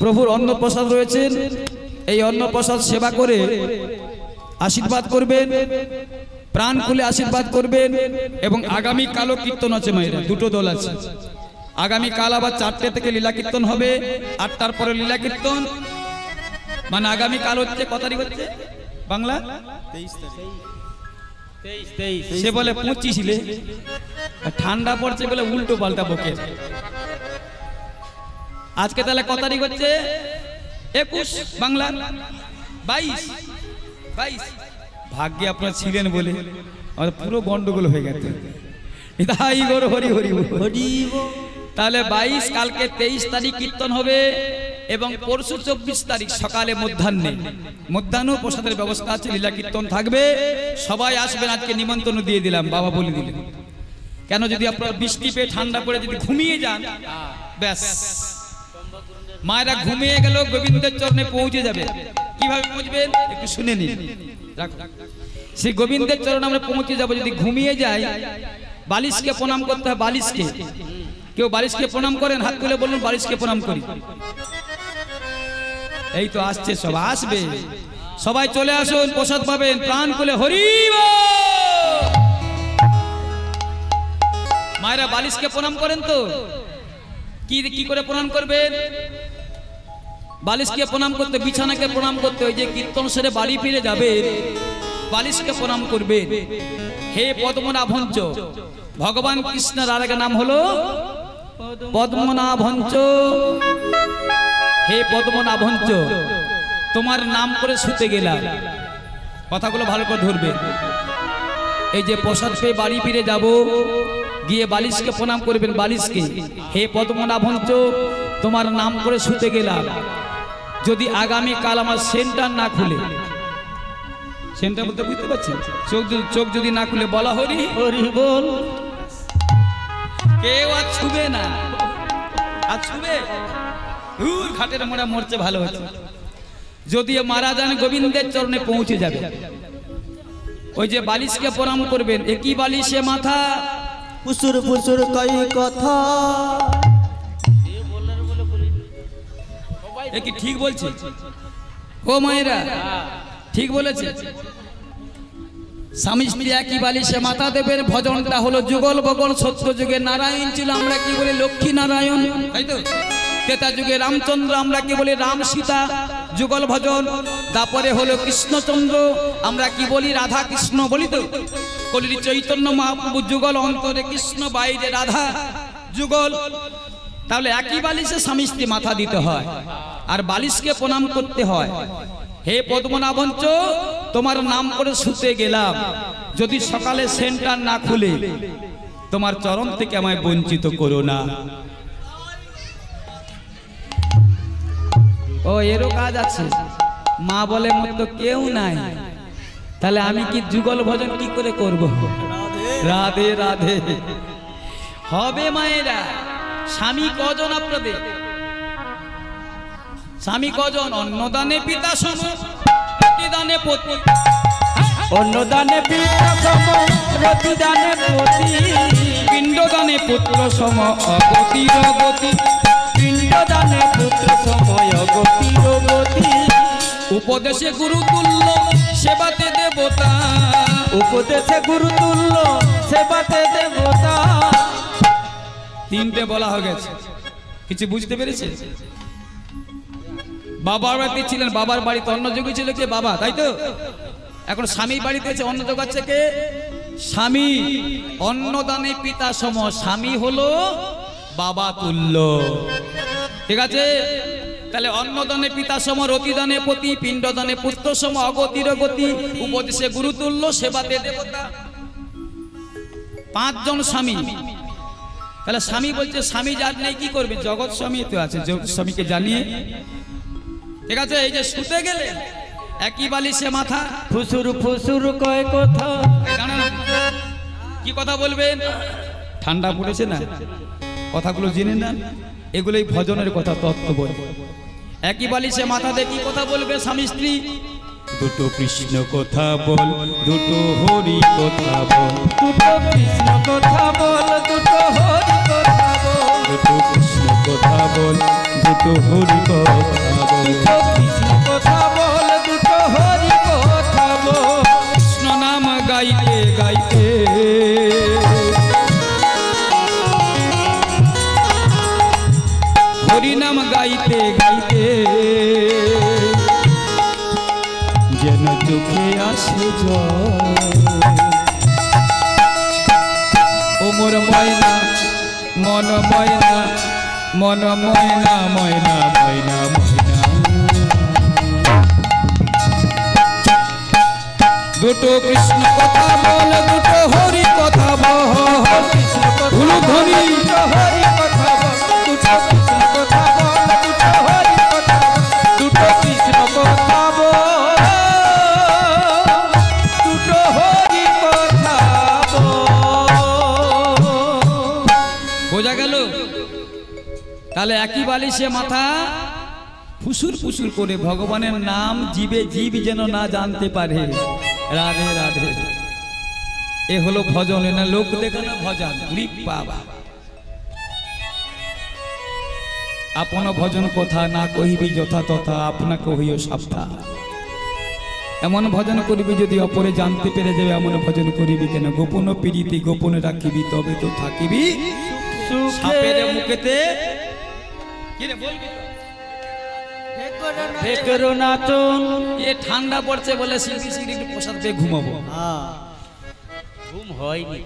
প্রভুর অন্নপ্রসাদ রয়েছেন। এই অন্নপ্রসাদ সেবা করে আশীর্বাদ করবেন প্রাণ খুলে আশীর্বাদ করবেন এবং আগামী কালো কীর্তন আছে মায়েরা দুটো দল আছে। আগামী কাল আবার চারটে থেকে লীলা কীর্তন হবে আটটার পরে লীলা কীর্তন। মানে আগামী কাল হচ্ছে কত তারিখ হচ্ছে? বাংলা? সে বলে পঁচিশলে আর ঠান্ডা পড়ছে বলে উল্টো পাল্টা বকে। আজকে তাহলে কত তারিখ হচ্ছে? একুশ বাংলা। বাইশ। বাইশ। ভাগ্যে আপনার ছিলেন বলে আমাদের পুরো গন্ডগোল হয়ে গেছে। তাই গর হরি হরি হরি তাহলে বাইশ কালকে তেইশ তারিখ কীর্তন হবে এবং পরশু চব্বিশ তারিখ সকালে মধ্যাহ্নে। মধ্যাহ্ন প্রসাদের ব্যবস্থা আছে লীলা কীর্তন থাকবে। সবাই আসবেন আজকে নিমন্ত্রণ দিয়ে দিলাম বাবা বলে দিলেন। কেন যদি আপনার বৃষ্টি পেয়ে ঠান্ডা পড়ে যদি ঘুমিয়ে যান? ব্যাস। মায়েরা ঘুমিয়ে গেল গোবিন্দের চরণে পৌঁছে যাবে। কীভাবে পৌঁছবেন একটু শুনে নিন। সেই গোবিন্দের চরণে আমরা পৌঁছে যাব। যদি ঘুমিয়ে যাই, বালিশকে প্রণাম করতে হয় বালিশকে। কেউ বালিশকে প্রণাম করেন, হাত তুলে বলুন, বালিশকে প্রণাম করি। এই তো আসছে সব, আসবে। সবাই চলে আসুন, প্রসাদ পাবেন, প্রাণ খুলে হরি মায়েরা বালিশকে প্রণাম করেন তো? কি কি করে প্রণাম করবেন বালিশকে প্রণাম করতে, বিছানাকে প্রণাম করতে ওই যে কীর্তন সেরে বাড়ি ফিরে যাবে, বালিশকে প্রণাম করবে। হে পদ্মনাভঞ্চ ভগবান কৃষ্ণের আর নাম হলো পদ্মনাভঞ্চ হে পদ্মনাভঞ্চ তোমার নাম করে শুতে গেলাম। কথাগুলো ভালো করে ধরবে। এই যে প্রসাদ পেয়ে বাড়ি ফিরে যাব গিয়ে বালিশকে প্রণাম করবেন বালিশকে। হে পদ্মনাভঞ্চ তোমার নাম করে শুতে গেলাম। যদি আগামী কাল আমার সেন্টার না খুলে। সেন্টার বলতে বুঝতে পারছেন? চোখ যদি চোখ যদি না খুলে বলা হরি। হরি বল। কেউ আর ছুবে না। আর ছুবে? দূর ঘাটের মোড়া মরছে ভালো হচ্ছে। যদি মারা যান গোবিন্দের চরণে পৌঁছে যাবে। ওই যে বালিশকে প্রণাম করবেন একই বালিশে মাথা? ফুসুর ফুসুর কই কথা? এ কি ঠিক বলছে? ও মায়েরা ঠিক বলেছে। স্বামী স্ত্রী একই বালিশে মাথা দেবেন ভজনটা হলো যুগল বগল সত্য যুগে নারায়ণ ছিল আমরা কি বলি লক্ষ্মী নারায়ণ? তাই তো। তেতা যুগে রামচন্দ্র আমরা কি বলি রাম সীতা? যুগল ভজন। তারপরে হলো কৃষ্ণচন্দ্র। আমরা কি বলি? রাধা কৃষ্ণ বলি তো? কলির চৈতন্য মহাপ্রভু যুগল অন্তরে কৃষ্ণ, বাইরে রাধা, যুগল। তাহলে একই বালিশে স্বামী স্ত্রী মাথা দিতে হয়। আর বালিশকে প্রণাম করতে হয়। হে পদ্মনাভঞ্চ, তোমার নাম করে শুতে গেলাম। যদি সকালে সেন্টার না খুলে, তোমার চরণ থেকে আমায় বঞ্চিত করো না। ও এরও কাজ আছে। মা বলে মতো কেউ নাই। তাহলে আমি কি যুগল ভজন কি করে করব? রাধে রাধে। হবে মায়েরা স্বামী কজন আপনাদের? স্বামী কজন? অন্নদানে পিতা সম প্রতিদানে পতি। অন্নদানে পিতা সম প্রতিদানে পতি। পিণ্ডদানে পুত্র সম অগতির গতি পিণ্ডদানে পুত্র সময় গতির গতি উপদেশে গুরু তুল্য সেবাতে দেবতা। উপদেশে গুরু তুল্য সেবাতে দেবতা। তিনটে বলা হয়ে গেছে। কিছু বুঝতে পেরেছে? বাবার বাড়িতে ছিলেন বাবার বাড়িতে অন্য যোগী ছিল কে? বাবা তাই তো? এখন স্বামীর বাড়িতে আছে অন্ন যোগাচ্ছে কে? স্বামী। অন্নদানে পিতা সম স্বামী হলো বাবা তুল্য। ঠিক আছে? তাহলে অন্নদানে পিতা সম রতিদানে পতি পিণ্ডদানে পুত্র সম অগতির গতি উপদেশে গুরুতুল্য সেবাতে দেবতা। পাঁচজন স্বামী। তাহলে স্বামী বলছে স্বামী যার নেই কি করবে? জগৎ স্বামী তো আছে জগৎ স্বামীকে জানিয়ে। ঠিক আছে এই যে শুতে গেলে একই বালিশে মাথা। ফুসুর ফুসুর কয় কথা? কি কথা বলবেন? ঠান্ডা পড়েছে না? কথাগুলো জেনে নেন। এগুলোই ভজনের কথা তত্ত্ব বল একই বালিশে মাথা দিয়ে কি কথা বলবে স্বামী স্ত্রী? দুটো কৃষ্ণ কথা বল দুটো হরি কথা বল। দুটো কৃষ্ণ কথা বল দুটো হরি কথা বল। দুটো কৃষ্ণ কথা বল দুটো হরি কথা বল। দুটো কৃষ্ণ কথা বল দুটো হরি কথা বল। কৃষ্ণ নাম গাইতে গাইতে হরি নাম গাইতে গাইতে। যেন চোখে আসে জল ময়না মন ময়না মন ময়না ময়না ময়না ময়না। দুটো কৃষ্ণ কথা বল দুটো হরি কথা বল। কৃষ্ণ ধ্বনি। হরি তাহলে একই বালিশে মাথা ফুসুর ফুসুর করে ভগবানের নাম জীবে জীব যেন না জানতে পারে। রাধে রাধে। এ হলো ভজন না লোক দেখানো ভজন। বাবা। আপন ভজন কথা না কহিবি যথা তথা আপনাকে হইও সাবধান। এমন ভজন করিবি যদি অপরে জানতে পেরে যাবে এমন ভজন করিবি কেন? গোপন পিড়িতে গোপনে রাখিবি তবে তো থাকিবি। সাপের মুখেতে এ ঠান্ডা পড়ছে বলে শিল্পী শিল্পী একটু প্রসাদ পেয়ে ঘুমাবো। ঘুম হয়নি।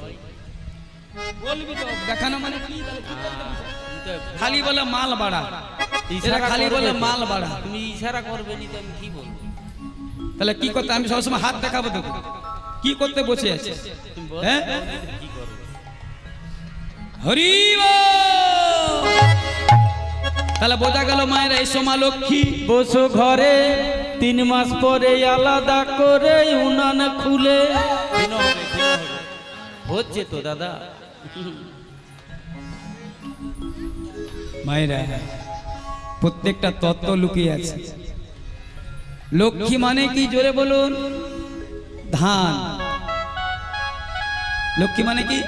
বলবি তো দেখানো মানে কি? তাহলে কি করতে খালি বলে মাল বাড়া। এরা খালি বলে মাল বাড়া। তুমি ইশারা করবে নি তো আমি কি বলব? তাহলে কি করতে আমি সবসময় হাত দেখাবো তোকে। কি করতে বসে আছে হ্যাঁ? হরি। তাহলে বোঝা গেল মায়ের এই সমা লক্ষ্মী। বসো ঘরে তিন মাস পরে আলাদা করে উনান খুলে। হচ্ছে তো দাদা। মায়েরা প্রত্যেকটা তত্ত্ব লুকিয়ে আছে। লক্ষ্মী মানে কি? জোরে বলুন। ধান। লক্ষ্মী মানে কি?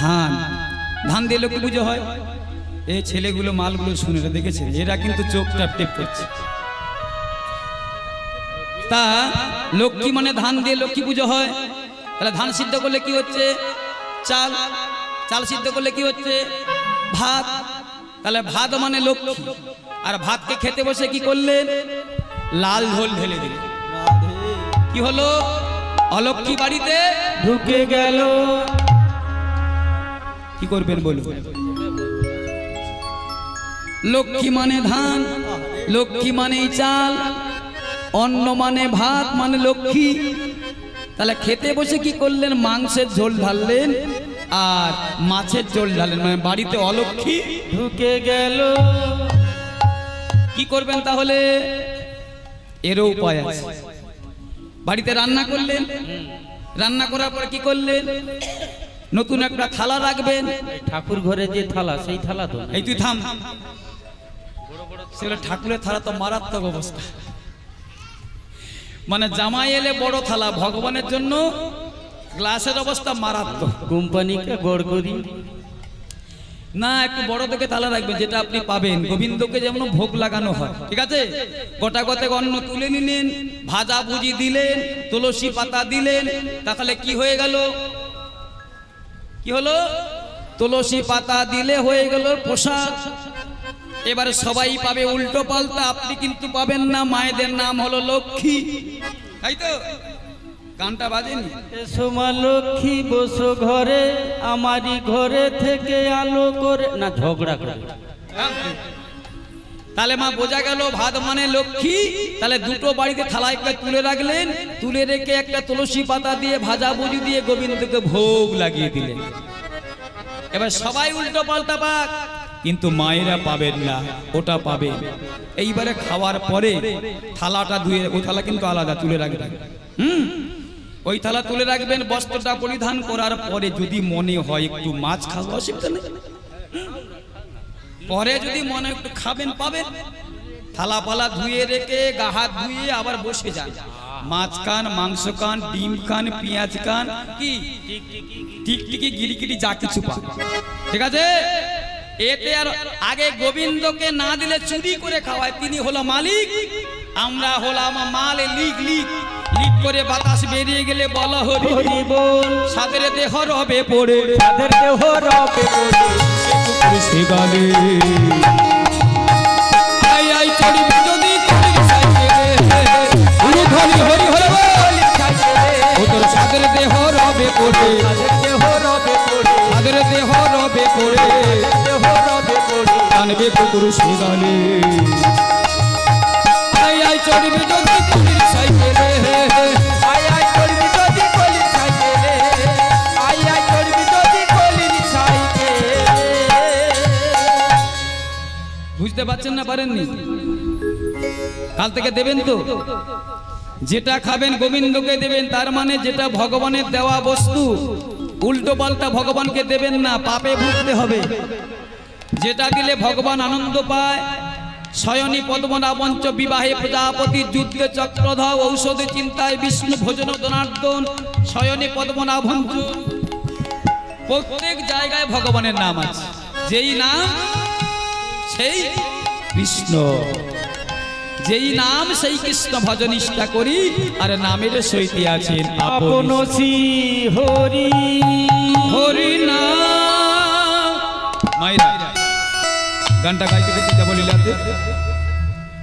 ধান। ধান দিয়ে লক্ষ্মী পুজো হয়। এই ছেলেগুলো মালগুলো শুনে দেখেছে এরা কিন্তু চোখ টেপ করছে। তা লক্ষ্মী মানে ধান দিয়ে লক্ষ্মী পুজো হয়। তাহলে ধান সিদ্ধ করলে কি হচ্ছে? চাল। চাল সিদ্ধ করলে কি হচ্ছে? ভাত। তাহলে ভাত মানে লক্ষ্মী। আর ভাতকে খেতে বসে কি করলেন? লাল ঢোল ঢেলে দিলেন। কি হলো? অলক্ষ্মী বাড়িতে ঢুকে গেল। কি করবেন বলুন? লক্ষ্মী মানে ধান লক্ষ্মী মানে চাল অন্ন মানে ভাত মানে লক্ষ্মী। তাহলে খেতে বসে কি করলেন? মাংসের ঝোল ঢাললেন আর মাছের ঝোল ঢাললেন মানে বাড়িতে অলক্ষ্মী ঢুকে গেল। কি করবেন তাহলে? এরও উপায় আছে। বাড়িতে রান্না করলেন রান্না করার পর কি করলেন? নতুন একটা থালা রাখবেন। ঠাকুর ঘরে যে থালা সেই থালা তো। এই তুই থাম। সেগুলো ঠাকুরের থালা তো মারাত্মক অবস্থা। মানে জামাই এলে বড় থালা ভগবানের জন্য গ্লাসের অবস্থা মারাত্মক। কোম্পানিকে গড় করি। না একটু বড় থেকে তালা রাখবেন যেটা আপনি পাবেন। গোবিন্দকে যেমন ভোগ লাগানো হয় ঠিক আছে? গোটা গোটা অন্ন তুলে নিলেন ভাজা ভুজি দিলেন তুলসী পাতা দিলেন তাহলে কি হয়ে গেল? কি হলো? তুলসী পাতা দিলে হয়ে গেল প্রসাদ। এবারে সবাই পাবে উল্টো পাল্টা আপনি কিন্তু পাবেন না মায়েদের নাম হলো লক্ষ্মী। তাই তো? গানটা বাজেনি? সোমা লক্ষ্মী বসো ঘরে আমারই ঘরে থেকে আলো করে না ঝগড়া করে। তাহলে মা বোঝা গেল ভাত মানে লক্ষ্মী। তাহলে দুটো বাড়িতে থালায় করে তুলে রাখলেন তুলে রেখে একটা তুলসী পাতা দিয়ে ভাজা বুঝি দিয়ে গোবিন্দকে ভোগ লাগিয়ে দিলেন। এবার সবাই উল্টো পাল্টা পাক। কিন্তু মায়েরা পাবেন না, ওটা পাবে। এইবারে খাওয়ার পরে থালাটা ধুয়ে, ওই থালা কিন্তু আলাদা, তুলে রাখবেন। হুম? ওই থালা তুলে রাখবেন, বস্ত্রটা পরিধান করার পরে যদি মনে হয় একটু মাছ খাওয়া অসুবিধা নেই। পরে যদি মনে একটু খাবেন, পাবেন। থালা পালা ধুয়ে রেখে, গা হাত ধুয়ে আবার বসে যান। মাছ কান মাংস কান ডিম কান পেঁয়াজ কান কি? টিকটিকি, গিরিগিরি, যা কিছু পান। ঠিক আছে? এতে আর আগে গোবিন্দকে না দিলে চুরি করে খাওয়ায়। তিনি হলো মালিক। আমরা হলাম মাল লিক লিক লিক করে বাতাস বেরিয়ে গেলে বলা হরি হরি বল। সাদের দেহ রবে পড়ে। তাদের দেহ রবে বলে সেগালে আই আই চড়বি যদি চড়বি সাইকেলে উরুধ্বনি হরি হরি বল। ও তোর সাদের দেহ রবে পড়ে। তাদের দেহ রবে বলে সাদের দেহ রবে পড়ে। টানবে কুকুর সেগালে আই আই চড়বি যদি চড়বি সাইকেলে। আই আই করবি যদি কলি সাইকেলে। আই আই করবি যদি কলি সাইকেলে। বুঝতে পারছেন না, পারেননি? কাল থেকে দেবেন তো? যেটা খাবেন গোবিন্দকে দেবেন, তার মানে যেটা ভগবানের দেওয়া বস্তু, উল্টো পাল্টা ভগবানকে দেবেন না, পাপে ভুগতে হবে। যেটা দিলে ভগবান আনন্দ পায়। শয়নী পদ্মনাভঞ্চ বিবাহে প্রজাপতি যুদ্ধে চক্রধর ঔষধে চিন্তায় বিষ্ণু ভোজন দনার্দন শয়নী পদ্মনাভঞ্চ। প্রত্যেক জায়গায় ভগবানের নাম আছে। যেই নাম সেই কৃষ্ণ যেই নাম সেই কৃষ্ণ ভজন ভজনিষ্ঠা করি আর নামের সইতে আছেন আপন হরি। হরি নাম। মাইরা গানটা গাইতে গাইতে যাব লীলাতে।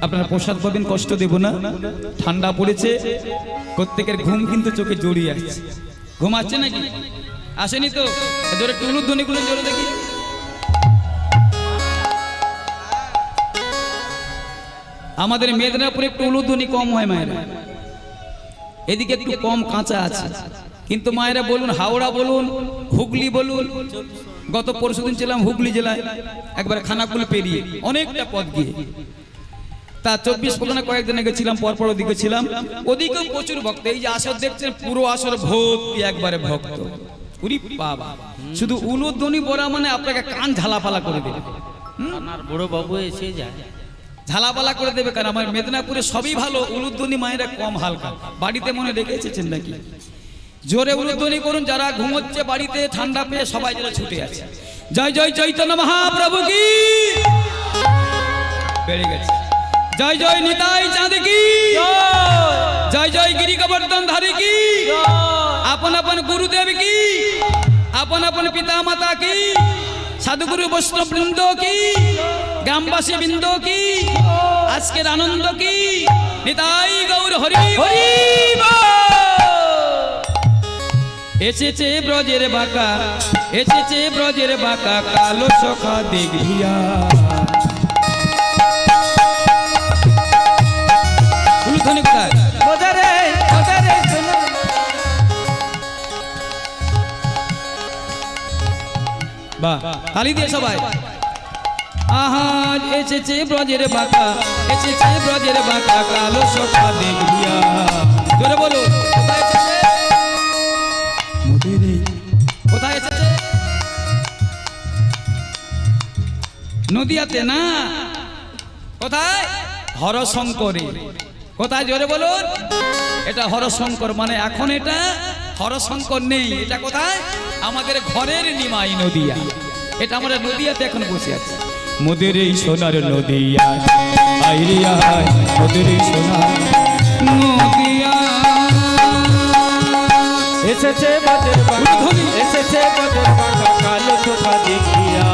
আপনারা প্রসাদ পাবেন, কষ্ট দেব না। ঠান্ডা পড়েছে, প্রত্যেকের ঘুম কিন্তু চোখে জড়িয়ে আসছে ঘুম আসছে নাকি? আসেনি তো? জোরে টুলুর ধ্বনিগুলো জোরে দেখি। আমাদের মেদিনীপুরে একটু উলুধ্বনি কম হয় মায়েরা। এদিকে একটু কম কাঁচা আছে। কিন্তু মায়েরা বলুন, হাওড়া বলুন, হুগলি বলুন গত পরশুদিন ছিলাম হুগলি জেলায় একবার খানাকুল পেরিয়ে অনেকটা পথ গিয়ে। তা চব্বিশ পরগনা কয়েকদিন আগে ছিলাম পরপর ওদিকে ছিলাম। ওদিকেও প্রচুর ভক্ত এই যে আসর দেখছেন পুরো আসর ভক্তি একবারে ভক্ত। উরি বাবা শুধু উলুধ্বনি বলা মানে আপনাকে কান ঝালাপালা করে দেবে। আমার বড় বাবু এসে যায়। ঝালাপালা করে দেবে কারণ আমার মেদিনীপুরে সবই ভালো উলুধ্বনি মায়েরা কম হালকা। বাড়িতে মনে রেখে এসেছেন নাকি? জোরে উলুধ্বনি করুন, যারা ঘুমোচ্ছে বাড়িতে, ঠান্ডা পেয়ে সবাই যারা ছুটে আছে জয় জয় চৈতন্য মহাপ্রভু কি? বেড়ে গেছে। জয় জয় নিতাই চাঁদ কি? জয় জয় গিরি গোবর্ধন ধারী কি? আপন আপন গুরুদেব কি? আপন আপন পিতা মাতা কি? সাধুগুরু বৈষ্ণব বৃন্দ কি? গ্রামবাসী বৃন্দ কি? আজকের আনন্দ কি? নিতাই গৌর হরি হরি এসেছে ব্রজের বাঁকা এসেছে ব্রজের বাঁকা কালো সখা দেখবিয়া দিয়ে সবাই। এসেছে ব্রজের বাঁকা এসেছে ব্রজের বাঁকা কালো সখা দেখবিয়া জোরে বলো কোথায় এসেছে? নদিয়াতে না? কোথায়? হরশঙ্করে। কোথায়? জোরে বলুন। এটা হরশঙ্কর মানে এখন এটা হরশঙ্কর নেই। এটা কোথায়? আমাদের ঘরের নিমাই নদিয়া। এটা আমরা নদিয়াতে এখন বসে আছি। মোদের এই সোনার নদিয়া। আইরিয়া মোদের এই সোনার নদিয়া এসেছে বাজের বাঁকা। এসেছে বাজের বাঁকা কালো চোখা দেখিয়া?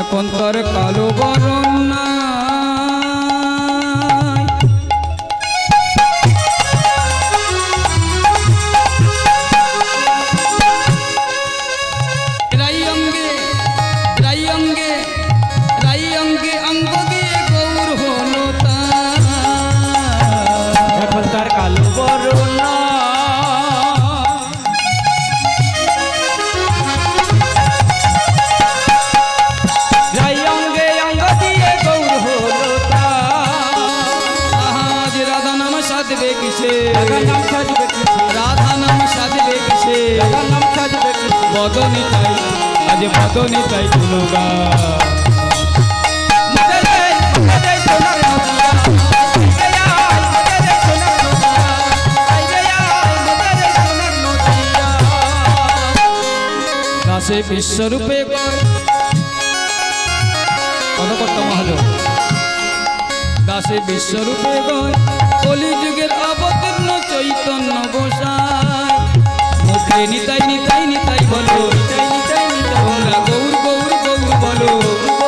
এখন তোর কালো বরণ নাই। আজ মদনে তাই কোনো সে বিশ্বরূপে দাসে বিশ্বরূপে গয় কলি অবতীর্ণ চৈতন্য গোসাই। নিতাই নিতাই নিতাই বলো। নিতাই গৌর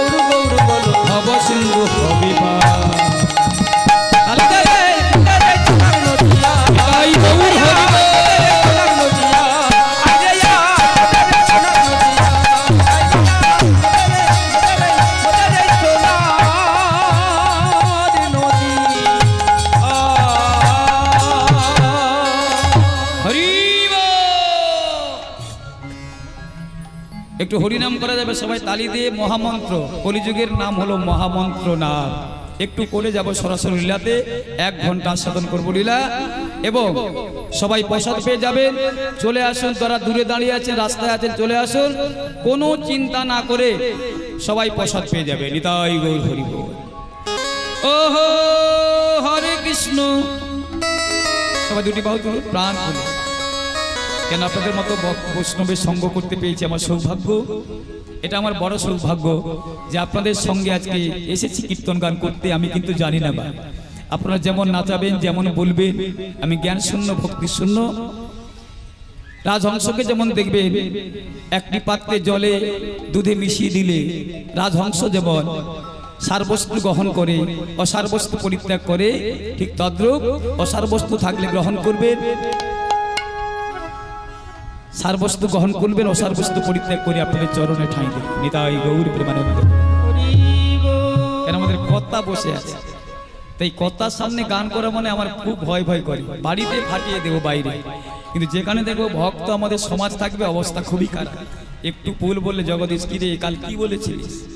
একটু হরিনাম করা যাবে, সবাই তালি দিয়ে মহামন্ত্র। কলিযুগের নাম হলো মহামন্ত্র নাম একটু করে যাব সরাসরি লীলাতে, এক ঘণ্টা সাধন করব লীলা। এবং সবাই প্রসাদ পেয়ে যাবেন। চলে আসুন তারা দূরে দাঁড়িয়ে আছেন, রাস্তায় আছেন, চলে আসুন। কোনো চিন্তা না করে সবাই প্রসাদ পেয়ে যাবে। নিতাই গৌর হরিব ওহো, হরে কৃষ্ণ। সবাই দুটি বাহু তুলুন, প্রাণ খুলে কেন আপনাদের মতো বৈষ্ণবের সঙ্গ করতে পেরেছি আমার সৌভাগ্য? এটা আমার বড় সৌভাগ্য যে আপনাদের সঙ্গে আজকে এসেছি কীর্তন গান করতে, আমি কিন্তু জানি না বা। আপনারা যেমন নাচাবেন, যেমন বলবেন, আমি জ্ঞান শূন্য, ভক্তি শূন্য। রাজহংসকে যেমন দেখবেন, একটি পাত্রে জলে দুধে মিশিয়ে দিলে, রাজহংস যেমন সারবস্তু গ্রহণ করে, অসারবস্তু পরিত্যাগ করে, ঠিক তদ্রূপ অসারবস্তু থাকলে গ্রহণ করবেন। সারবস্তু গ্রহণ করবেন, অসারবস্তু পরিত্যাগ করে আপনাদের চরণে ঠাঁই দেবেন। নিতাই গৌর প্রেমানন্দ। কেন আমাদের কথা বসে আছে? তাই কথার সামনে গান করা মানে আমার খুব ভয় ভয় করে। বাড়িতে ফাটিয়ে দেবো বাইরে। কিন্তু যেখানে দেখব ভক্ত আমাদের সমাজ থাকবে, অবস্থা খুবই খারাপ। একটু ভুল বললে জগদীশ কি কিরে, কাল কি বলেছিলিস?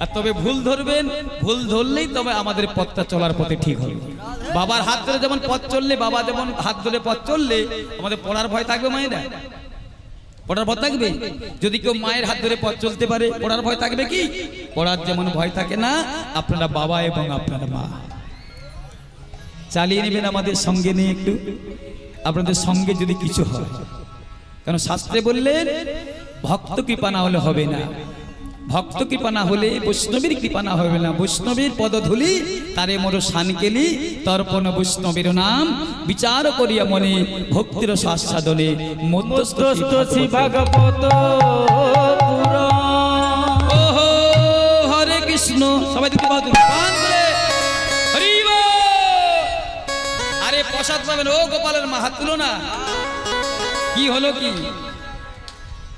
আর তবে ভুল ধরবেন, ভুল ধরলেই তবে আমাদের পথটা চলার পথে ঠিক হবে। বাবার হাত ধরে যেমন পথ চললে, বাবা যেমন হাত ধরে পথ চললে, আমাদের পড়ার ভয় থাকবে মায়েরা। পড়ার ভয় থাকবে? যদি কেউ মায়ের হাত ধরে পথ চলতে পারে, পড়ার ভয় থাকবে কি? পড়ার যেমন ভয় থাকে না, আপনারা বাবা এবং আপনারা মা। চালিয়ে নেবেন আমাদের সঙ্গে নিয়ে একটু। আপনাদের সঙ্গে যদি কিছু হয়। কারণ শাস্ত্রে বললেন, ভক্ত কৃপা না হলে হবে না। ভক্ত কৃপা না হলে বৈষ্ণবীর কৃপা না হবে না। বৈষ্ণবীর পদধূলি তারে মোর শানকেলি তর্পণ বৈষ্ণবীর নাম। বিচার করিয়া মনে ভক্তির সাধনে মধ্যস্থ ভাগবত হরে কৃষ্ণ। সবাই। আরে প্রসাদ পাবেন। ও গোপালের মা হাত তুলো না কি হলো কি?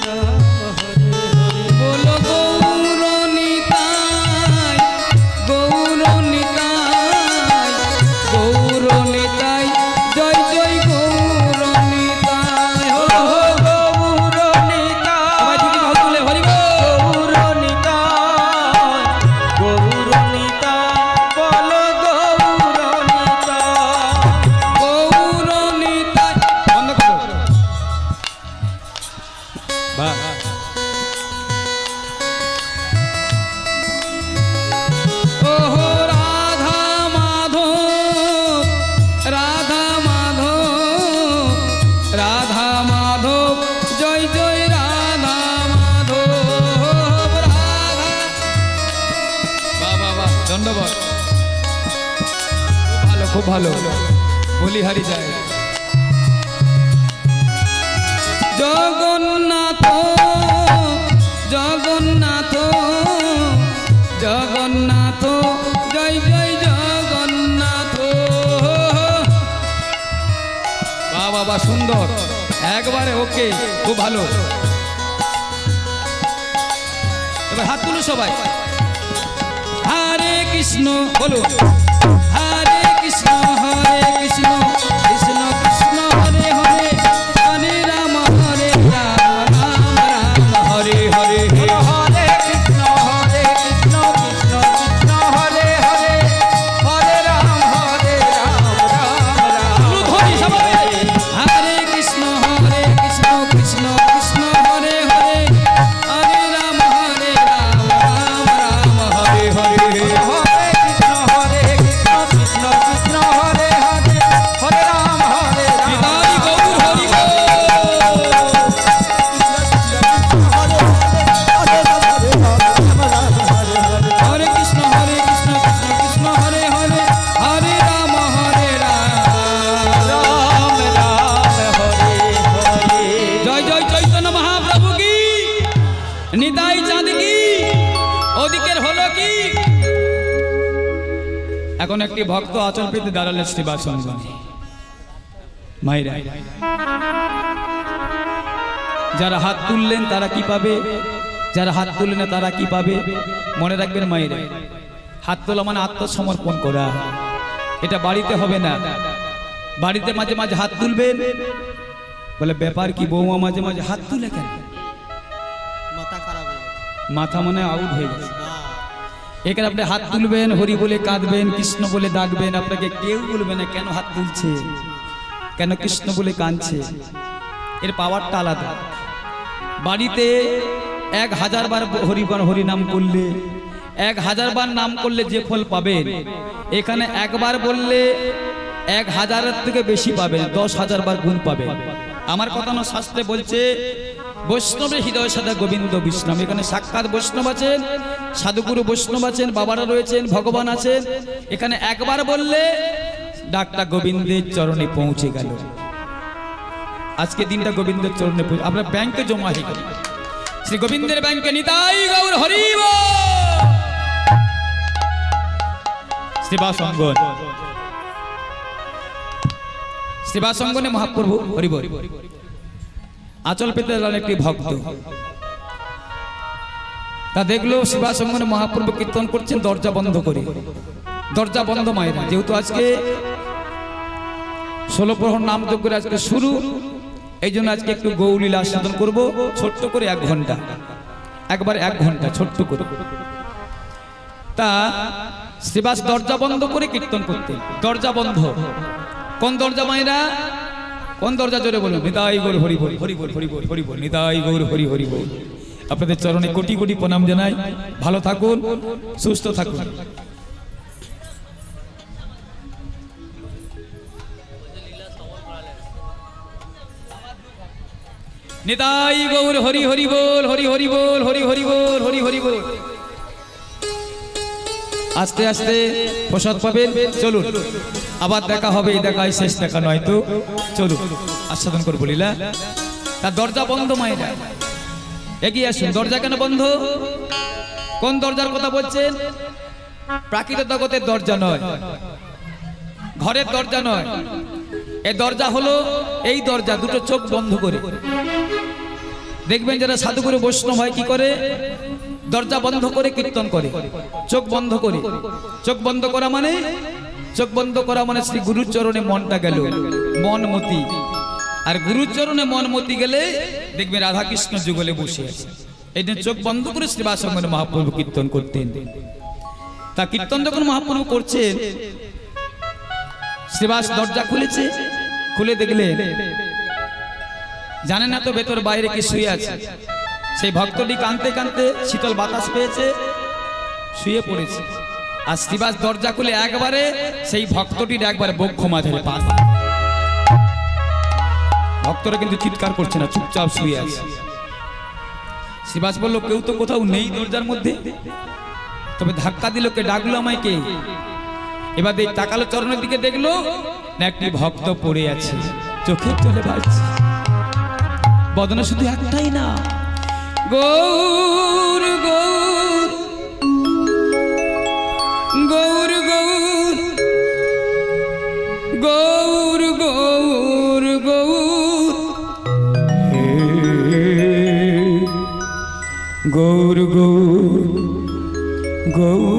বলো খুব ভালো। বলিহারি যায়। জগন্নাথ জগন্নাথ জগন্নাথ, জয় জয় জগন্নাথ। বাহ বাবা সুন্দর। একবারে ওকে খুব ভালো। এবার হাত তুলো সবাই। হরে কৃষ্ণ বলো হরে কৃষ্ণ হরে কৃষ্ণ। ভক্ত আচল পেতে দাঁড়ালেন শ্রীবাসন মাইরা, যারা হাত তুললেন তারা কি পাবে? যারা হাত তুললেন তারা কি পাবে? মনে রাখবেন মায়েরা হাত তোলা মানে আত্মসমর্পণ করা। এটা বাড়িতে হবে না। বাড়িতে মাঝে মাঝে হাত তুলবেন। বলে, ব্যাপার কি বৌমা, মাঝে মাঝে হাত তুলে কেন? মাথা মাথা মনে আউট হয়ে গেছে। এখানে আপনি হাত তুলবেন, হরি বলে কাঁদবেন, কৃষ্ণ বলে ডাকবেন, আপনাকে কেউ বলবে না কেন হাত তুলছে, কেন কৃষ্ণ বলে কাঁদছে। এর পাওয়ারটা আলাদা। বাড়িতে এক হাজার বার হরিবার হরিনাম করলে, এক হাজার বার নাম করলে যে ফল পাবেন, এখানে একবার বললে এক হাজারের থেকে বেশি পাবেন, দশ হাজার বার গুণ পাবেন। আমার কথা না শাস্ত্রে বলছে বৈষ্ণবের হৃদয় সাদা গোবিন্দ বিষ্ণব। এখানে সাক্ষাৎ বৈষ্ণব আছেন, সাধুগুরু বৈষ্ণব আছেন, বাবারা রয়েছেন, ভগবান আছেন। এখানে একবার বললে ডাকটা গোবিন্দের চরণে পৌঁছে গেল। আজকে দিনটা গোবিন্দের চরণে পৌঁছে, আমরা ব্যাংকে জমা হয়ে গেল। শ্রী গোবিন্দের ব্যাংকে নিতাই গৌর হরিব। শ্রীবাসঙ্গন শ্রীবাসঙ্গনে মহাপ্রভু হরিব। আচল পেতে একটি ভক্ত। তা দেখল শিবাসঙ্গনে মহাপ্রভু কীর্তন করছেন, দরজা বন্ধ করে। দরজা বন্ধ মায়েরা, যেহেতু আজকে ষোলো প্রহর নাম যজ্ঞের আজকে শুরু, এই জন্য আজকে একটু গৌলীলা আস্বাদন করব, ছোট্ট করে এক ঘণ্টা। একবার এক ঘণ্টা, ছোট্ট করে। তা শ্রীবাস দরজা বন্ধ করে কীর্তন করতেন দরজা বন্ধ। কোন দরজা মায়েরা? কোন দরজা জোরে বলুন? নিতাই গৌর, হরি বল হরি বল হরি বল হরি বল, নিতাই গৌর, হরি হরি বল। আপনাদের চরণে কোটি কোটি প্রণাম জানাই। ভালো থাকুন, সুস্থ থাকুন। নিতাই গৌর, হরি হরি বল, হরি হরি বল, হরি হরি বল, হরি হরি বল। আস্তে আস্তে প্রসাদ পাবেন। চলুন। আবার দেখা হবে, এই দেখায় শেষ দেখা নয় তো। চলুন আস্বাদন করব লীলা তার দরজা বন্ধ, মায়েরা। এগিয়ে আসুন, দরজা কেন বন্ধ? কোন দরজার কথা বলছেন? প্রাকৃত জগতের দরজা নয়, ঘরের দরজা নয়। এ দরজা হলো এই দরজা, দুটো চোখ বন্ধ করে। দেখবেন যারা সাধুগুরু বৈষ্ণব হয় কি করে? দরজা বন্ধ করে কীর্তন করে, চোখ বন্ধ করে। চোখ বন্ধ করা মানে চোখ বন্ধ করা মানে শ্রী গুরুর চরণে মনটা গেল। মন মতি। আর গুরুর চরণে মন মতি গেলে দেখবেন রাধা কৃষ্ণ যুগলে বসে আছে। এই জন্য চোখ বন্ধ করে শ্রীবাসঙ্গনে মহাপ্রভু কীর্তন করতেন। তা কীর্তন যখন মহাপ্রভু করছেন শ্রীবাস দরজা খুলেছে, খুলে দেখলে জানে না তো ভেতর বাইরে কি শুয়ে আছে। সেই ভক্তটি কানতে কানতে শীতল বাতাস পেয়েছে, শুয়ে পড়েছে। আর শ্রীবাস দরজা খুলে একবারে, সেই ভক্তটির একবারে বক্ষ মাঝে পা ভক্তরা কিন্তু চিৎকার করছে না, চুপচাপ শুয়ে আছে। শ্রীবাস বলল, কেউ তো কোথাও নেই দরজার মধ্যে। তবে ধাক্কা দিল কে, ডাকলো আমায় কে? এবার এই তাকালো চরণের দিকে, দেখল না একটি ভক্ত পড়ে আছে। চোখের চলে বাড়ছে বদনা শুধু একটাই না। গৌর গৌর গৌর গৌর গৌর